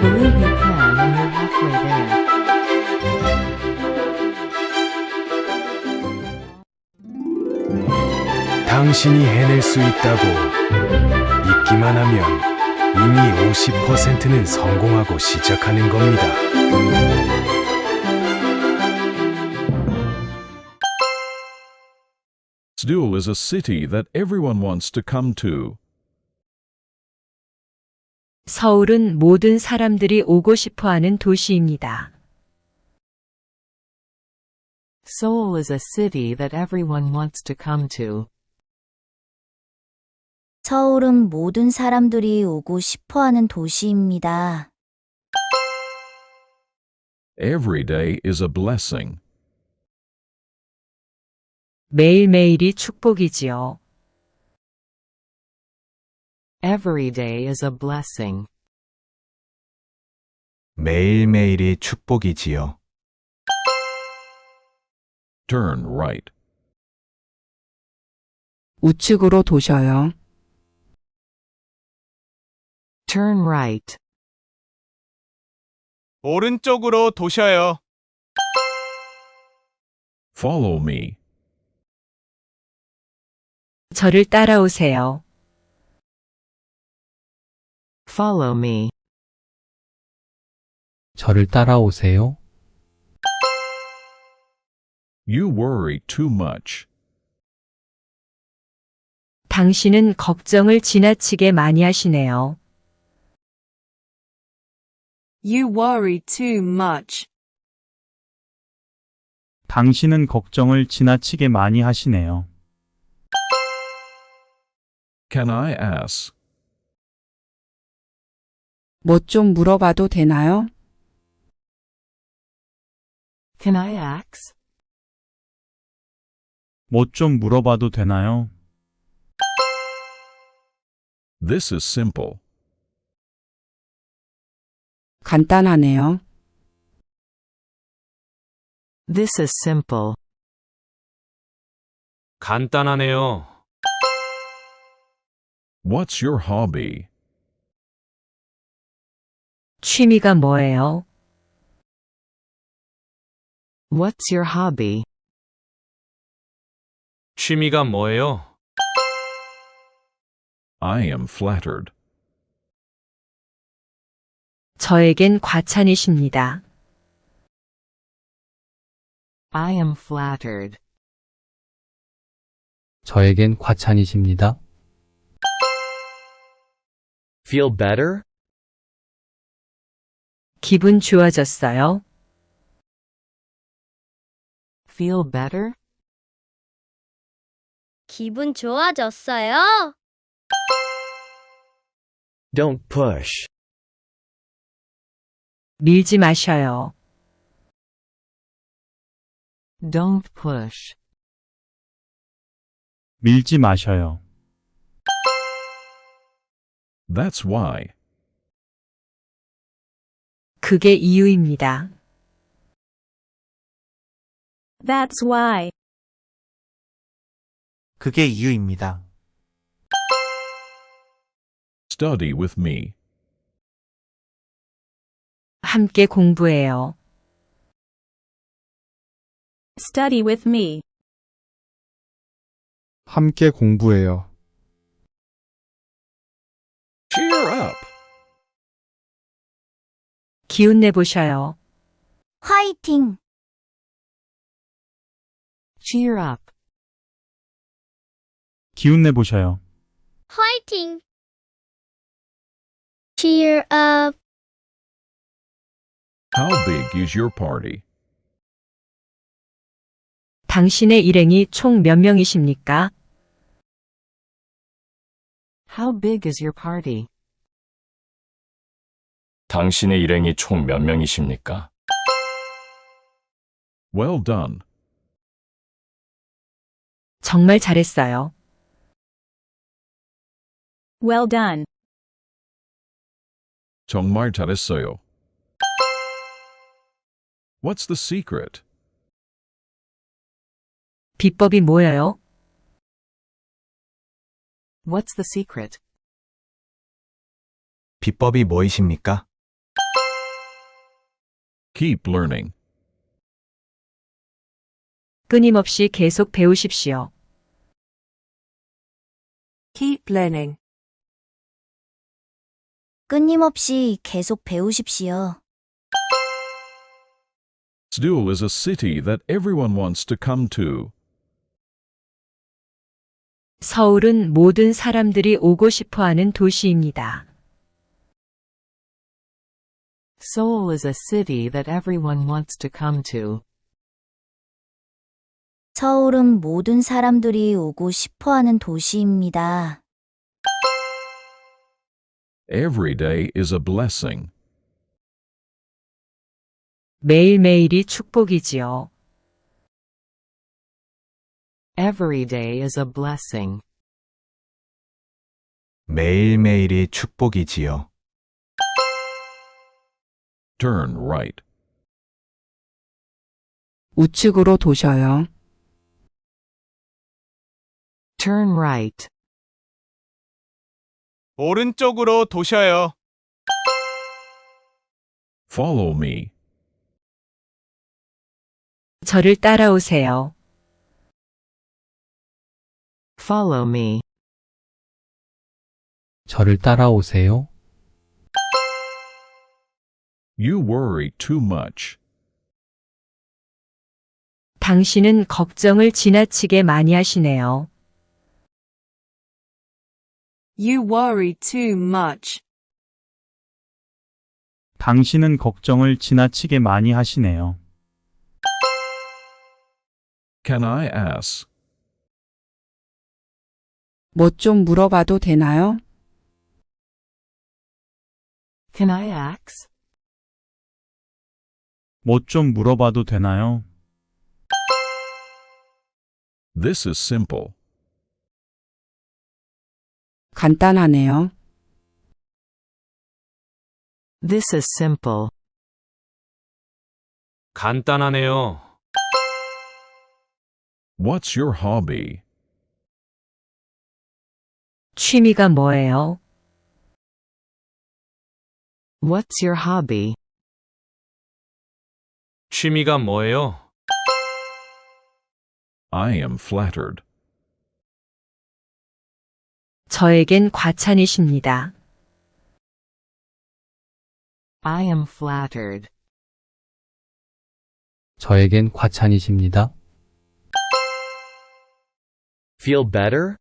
Believe you can you're halfway there. 당신이 해낼 수 있다고 믿기만 하면 이미 50%는 성공하고 시작하는 겁니다. Sdul is a city that everyone wants to come to. 서울은 모든 사람들이 오고 싶어 하는 도시입니다. Seoul is a city that everyone wants to come to. 서울은 모든 사람들이 오고 싶어 하는 도시입니다. Every day is a blessing. 매일매일이 축복이지요. Every day is a blessing. 매일매일이 축복이지요. Turn right. 우측으로 도셔요. Turn right. 오른쪽으로 도셔요. Follow me. 저를 따라오세요. Follow me. 저를 따라오세요. You worry too much. 당신은 걱정을 지나치게 많이 하시네요. You worry too much. 당신은 걱정을 지나치게 많이 하시네요. Can I ask? 뭐 좀 물어봐도 되나요? Can I ask? 뭐 좀 물어봐도 되나요? This is simple. 간단하네요. This is simple. 간단하네요. What's your hobby? 취미가 뭐예요? What's your hobby? 취미가 뭐예요? I am flattered. 저에겐 과찬이십니다. I am flattered. 저에겐 과찬이십니다. Feel better? 기분 좋아졌어요? Feel better? 기분 좋아졌어요? Don't push. 밀지 마셔요. Don't push. 밀지 마셔요. That's why. 그게 이유입니다. That's why. 그게 이유입니다. Study with me. 함께 공부해요. Study with me. 함께 공부해요. Cheer up. 기운 내보셔요. 화이팅! Cheer up. 기운 내보셔요. 화이팅! Cheer up! How big is your party? 당신의 일행이 총 몇 명이십니까? How big is your party? 당신의 일행이 총 몇 명이십니까? Well done. 정말 잘했어요. Well done. 정말 잘했어요. What's the secret? 비법이 뭐예요? What's the secret? 비법이 뭐이십니까? Keep learning. 끊임없이 계속 배우십시오. Keep learning. 끊임없이 계속 배우십시오. Stul is a city that everyone wants to come to. 서울은 모든 사람들이 오고 싶어 하는 도시입니다. Seoul is a city that everyone wants to come to. 서울은 모든 사람들이 오고 싶어 하는 도시입니다. Every day is a blessing. 매일매일이 축복이지요. Every day is a blessing. 매일매일이 축복이지요. Turn right. 우측으로 도셔요. Turn right. 오른쪽으로 도셔요. Follow me. 저를 따라오세요. Follow me. 저를 따라오세요. You worry too much. 당신은 걱정을 지나치게 많이 하시네요. You worry too much. 당신은 걱정을 지나치게 많이 하시네요. Can I ask? 뭐 좀 물어봐도 되나요? Can I ask? 뭐 좀 물어봐도 되나요? This is simple. 간단하네요. This is simple. 간단하네요. What's your hobby? 취미가 뭐예요? What's your hobby? 취미가 뭐예요? I am flattered. 저에겐 과찬이십니다. I am flattered. 저에겐 과찬이십니다. Feel better?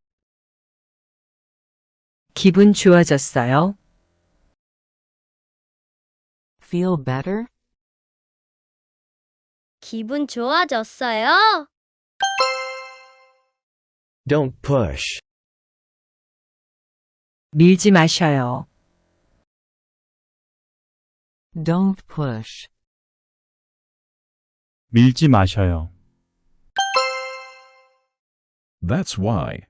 기분 좋아졌어요? Feel better? 기분 좋아졌어요? Don't push. 밀지 마셔요. Don't push. 밀지 마셔요. That's why.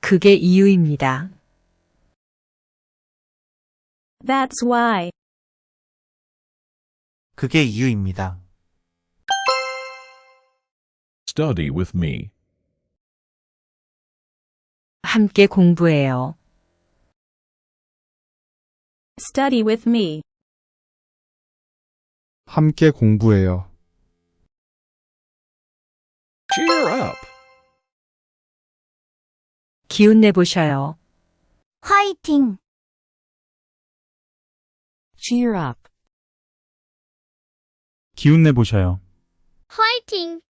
그게 이유입니다. That's why. 그게 이유입니다. Study with me. 함께 공부해요. Study with me. 함께 공부해요. Cheer up. 기운 내보셔요. 화이팅! Cheer up. 기운 내 보셔요. 화이팅!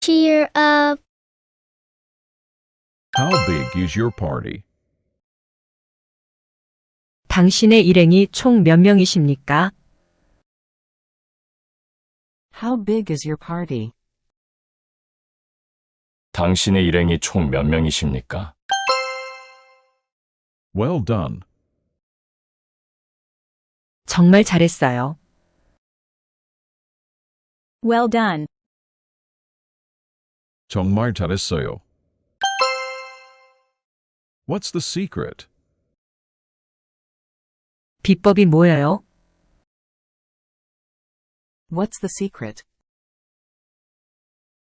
Cheer up! How big is your party? 당신의 일행이 총 몇 명이십니까? How big is your party? 당신의 일행이 총 몇 명이십니까? Well done. 정말 잘했어요. Well done. 정말 잘했어요. What's the secret? 비법이 뭐예요? What's the secret?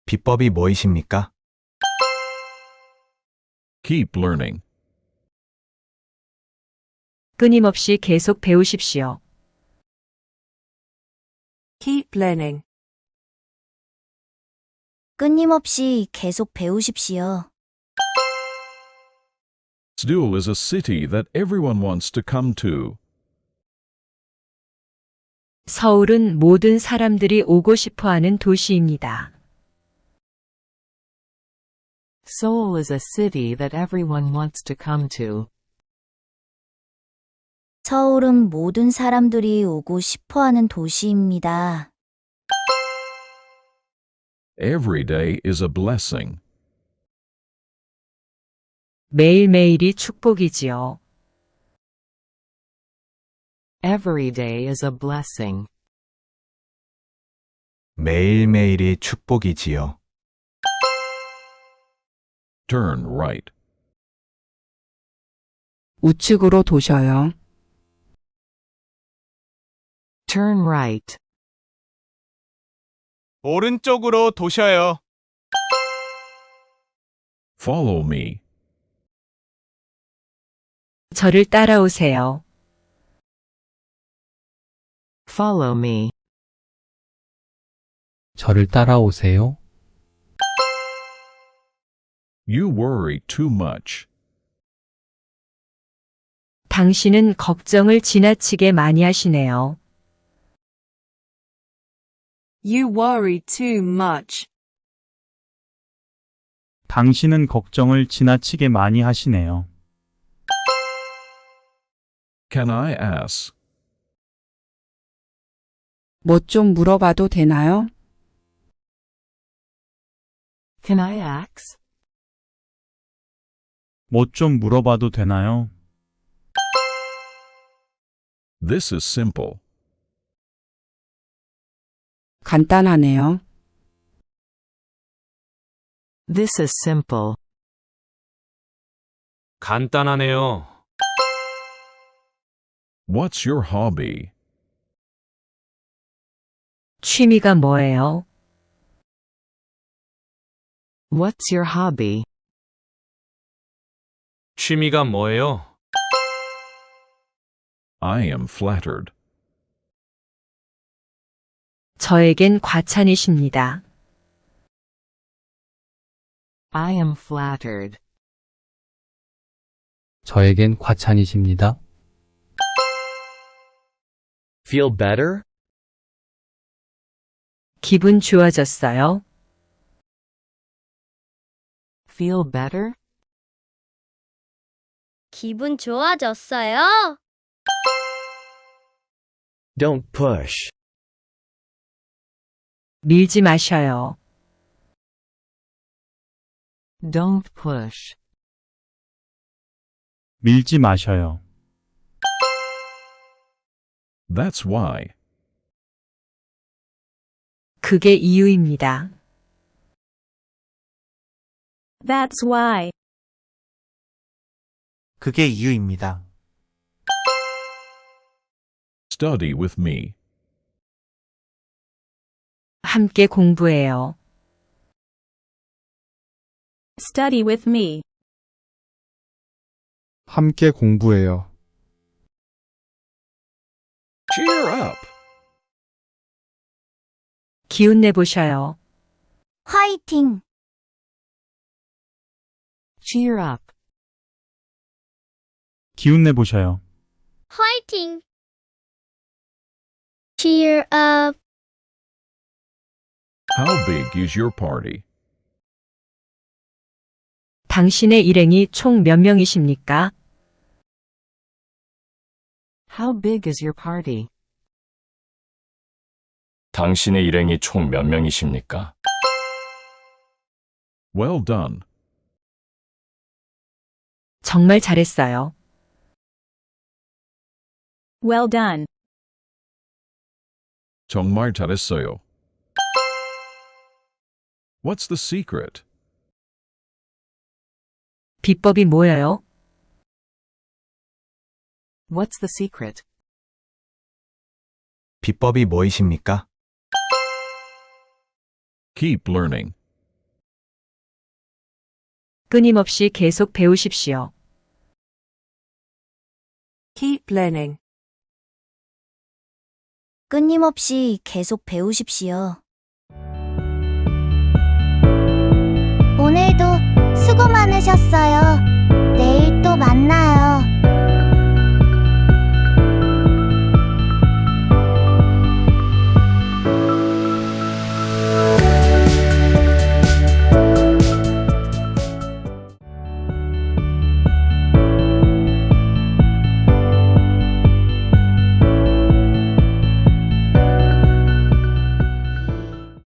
비법이 뭐이십니까? Keep learning. 끊임없이 계속 배우십시오. Keep learning. 끊임없이 계속 배우십시오. Seoul is a city that everyone wants to come to. 서울은 모든 사람들이 오고 싶어 하는 도시입니다. Seoul is a city that everyone wants to come to. 서울은 모든 사람들이 오고 싶어 하는 도시입니다. Every day is a blessing. 매일매일이 축복이지요. Every day is a blessing. 매일매일이 축복이지요. Turn right. 우측으로 도셔요. Turn right. 오른쪽으로 도셔요. Follow me. 저를 따라오세요. Follow me. 저를 따라오세요. You worry too much. 당신은 걱정을 지나치게 많이 하시네요. You worry too much. 당신은 걱정을 지나치게 많이 하시네요. Can I ask? 뭐 좀 물어봐도 되나요? Can I ask? 뭐 좀 물어봐도 되나요? This is simple. 간단하네요. This is simple. 간단하네요. What's your hobby? 취미가 뭐예요? What's your hobby? 취미가 뭐예요? I am flattered. 저에겐 과찬이십니다. I am flattered. 저에겐 과찬이십니다. Feel better? 기분 좋아졌어요? Feel better? 기분 좋아졌어요? Don't push. 밀지 마셔요. Don't push. 밀지 마셔요. That's why. 그게 이유입니다. That's why. 그게 이유입니다. Study with me. 함께 공부해요. Study with me. 함께 공부해요. Cheer up. 기운 내보셔요. 화이팅! Cheer up. 기운 내보셔요. 화이팅! Cheer up! How big is your party? 당신의 일행이 총 몇 명이십니까? How big is your party? 당신의 일행이 총 몇 명이십니까? Well done. 정말 잘했어요. Well done. 정말 잘했어요. What's the secret? 비법이 뭐예요? What's the secret? 비법이 뭐이십니까? Keep learning. 끊임없이 계속 배우십시오. Keep learning. 끊임없이 계속 배우십시오. 만나요.